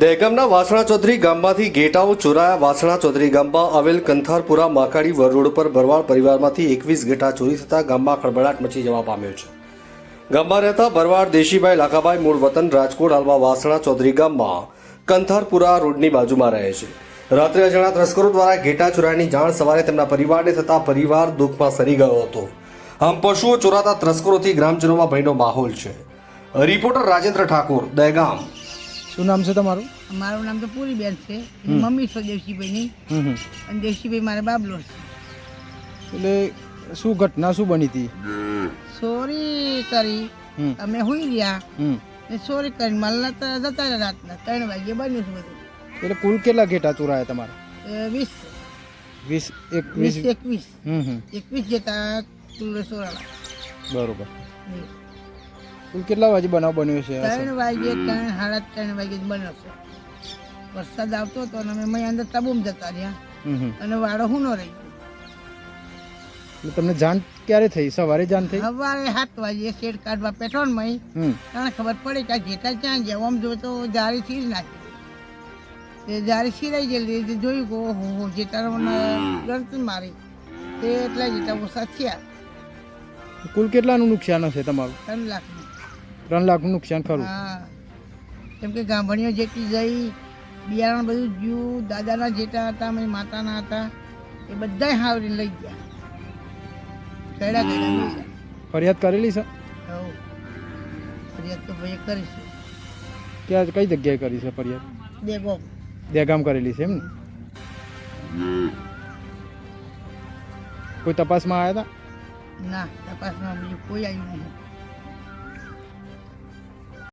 દહેગામના વાસણા ચૌધરી ગામમાંથી ઘેટાઓ ચોરાયા. વાસણા ચૌધરી ગામમાં આવેલ કંથારપુરા માકાડી વરરોડ પર ભરવાડ પરિવારમાંથી એકવીસ ઘેટા ચોરી થતાં ગામમાં ખળભળાટ મચી જવા પામ્યો છે. ગામમાં રહેતા ભરવાડ દેશીભાઈ લાખાભાઈ મૂળ વતન રાજકોટ હાલમાં વાસણા ચૌધરી ગામમાં કંથારપુરા રોડની બાજુમાં રહે છે. રાત્રે અજાણા તસ્કરો દ્વારા ઘેટા ચોરાયાની જાણ સવારે તેમના પરિવારને થતાં પરિવાર દુઃખમાં સરી ગયો હતો. આમ પશુઓ ચોરાતા તસ્કરોથી ગ્રામજનોમાં ભયનો માહોલ છે. રિપોર્ટર રાજેન્દ્ર ઠાકોર, દહેગામ. શું નામ છે તમારું? મારું નામ તો પૂરીબેન છે. મમ્મી છે દેવસીભાઈની. અને દેવસીભાઈ મારા બાબલો છે. એટલે શું ઘટના શું બની હતી? ચોરી કરી. હમ. અમે હુઈ રહ્યા ને ચોરી કરીને માલના તો જતા રહ્યા રાતના ત્રણ વાગે બન્યું છે બધું. એટલે કુલ કેટલા ઘેટા ચોરાયા તમારા? વીસ. વીસ એક વીસ વીસ એકવીસ. હમ હમ. એકવીસ જેતા ચોરાયા. બરોબર. કેટલા વાગે બનાવ બન્યો છે ત્રણ વાગે ત્રણ સાડા ત્રણ વાગે બન્યો છે. વરસાદ આવતો હતો અને અમે અંદર તબુમ જતા રહ્યા. અને વાળો હું ન રહી. ગયો તમને જાણ ક્યારે થઈ? સવારે જાણ થઈ? સવારે સાત વાગે શેડ કાઢવા પેટ્રોલ હમ. તને ખબર પડી કે જેટા ક્યાં ગયા? આમ જો તો જારી જ નાખી તે જારી છીરાઈ ગયેલી તે જોયું કે ઓહો મને ગરત મારી. તે એટલા જેટા ઓછા થયા. કુલ કેટલાનું નુકસાન હશે તમારું? ત્રણ લાખનું. ત્રણ લાખનું નુકસાન ખરું. હા. કેમ કે ગાંભણીઓ જેટલી જઈ બિયારણ બધું જ્યું દાદાના જેટા હતા મારી માતાના હતા એ બધાય હાવરી લઈ ગયા. કયડા કયડા ફરિયાદ કરેલી છે? હવ ફરિયાદ તો ભાઈ કરીશું ક્યાં કઈ જગ્યાએ કરી છે ફરિયાદ? દેગો દેગામ કરેલી છે એમ ને? કોઈ તપાસમાં આવ્યા હતા ના તપાસમાં બીજું કોઈ આવ્યું નહીં.